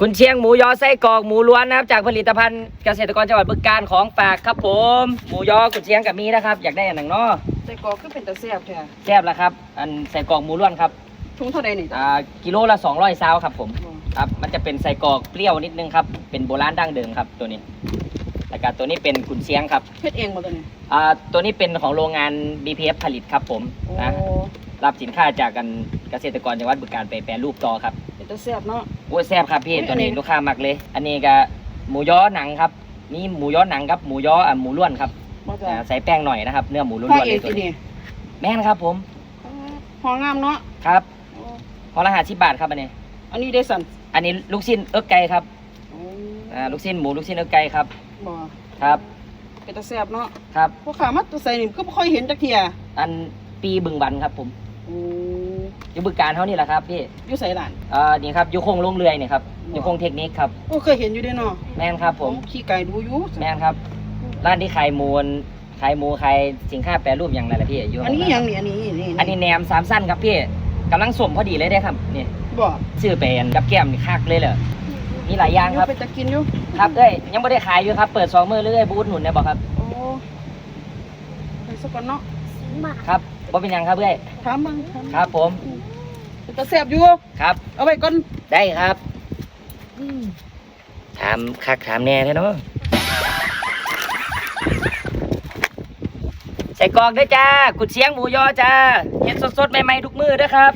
คุณเชียงหมูยอไส้กรอกหมูล้วนนะครับ จากผลิตภัณฑ์เกษตรกรจังหวัดบึงกาฬของฝากครับผม หมูยอคุณเชียงกับมีนะครับ อยากได้อันหนังเนอใส่กรอกคือเป็นตะแซ่บแท้แซ่บแล้วครับ อันใส่กรอกหมูล้วนครับถุงเท่าใดนี่จ้ะอ่ากิโลละ200ซาวครับผมครับมันจะเป็นใส่กรอกเปรี้ยวนิดนึงครับเป็นโบราณดั้งเดิมครับตัวนี้แล้วก็ตัวนี้เป็นคุณเชียงครับเฮ็ดเองบ่ตัวนี้อ่าตัวนี้เป็นของโรงงาน BPF ผลิตครับผมโอ้นะรับสินค้าจากกันเกษตรกรจังหวัดบึงกาฬไปแปรรูปต่อครับ เป็นตะแซ่บเนาะ โอ้ยแซ่บครับพี่อุ๊ยตัวนี้อันนี้ลูกค้ามักเลย อันนี้ก็หมูยอหนังครับ นี่หมูยอหนังครับหมูยออะหมูล้วนครับบ่จ้ะอ่าใส่แป้งหน่อยนะครับเนื้อหมูล้พ่อวนๆเอเลงยตัวที่นี้นี่แม่นครับผมหองามเนาะครับโอ้พอละห้าสิบบาทครับอันนี้ อันนี้ได้สั่นอันนี้ลูกชิ้นเอิ๊กไก่ครับโอ้อ่าลูกชิ้นหมูลูกชิ้นเอิ๊กไก่ครับบ่ครับเป็นตะแซ่บเนาะครับ พวกขามาตัวใส่นี่ก็บ่ค่อยเห็นจักเที่ยอันปีบึงบันครับผม โอ้ อยู่บึงการเท่านี้แหละครับพี่อยู่ใส่หลานอ่านี่ครับอยู่โคงลงเรือยนี่ครับอยู่โคงเทคนิคครับโอ้เคยเห็นอยู่เด้เนาะแม่นครับผมขี้ไก่ดูอยู่แม่นครับร้านที่ขายหมูนขายหมูขายสินค้าแปรรูปอย่างไรล่ะพี่อยู่อันนี้ข้างหหยัลังงนี่อันนี้นี่อันนี้แหนมสามสั้นครับพี่กำลังสมพอดีเลยได้ครับนี่บ่ชื่อเป็นกับแก้มนี่คักเลยเหรอมีหลายอย่างครับเป็นตะกินอยู่ครับเอ้ยยังไม่ได้ขายอยู่ครับ เปิดสองมือเรื่อยบูธหนุนได้บอกครับโอ้ไปสักก่อนเนาะ ครับบ่เป็นหยังครับเอ้ยถามมึงถามครับผมเป็นตะแซ่บอยู่ ครับ เอาไว้ก่อนได้ครับ ถามคักถามแน่แท้เนาะใส่กรอกด้วยจ้า กุดเชียงหมูยอจ้าเห็นสดๆ ใหม่ๆ ทุกมือเด้อครับ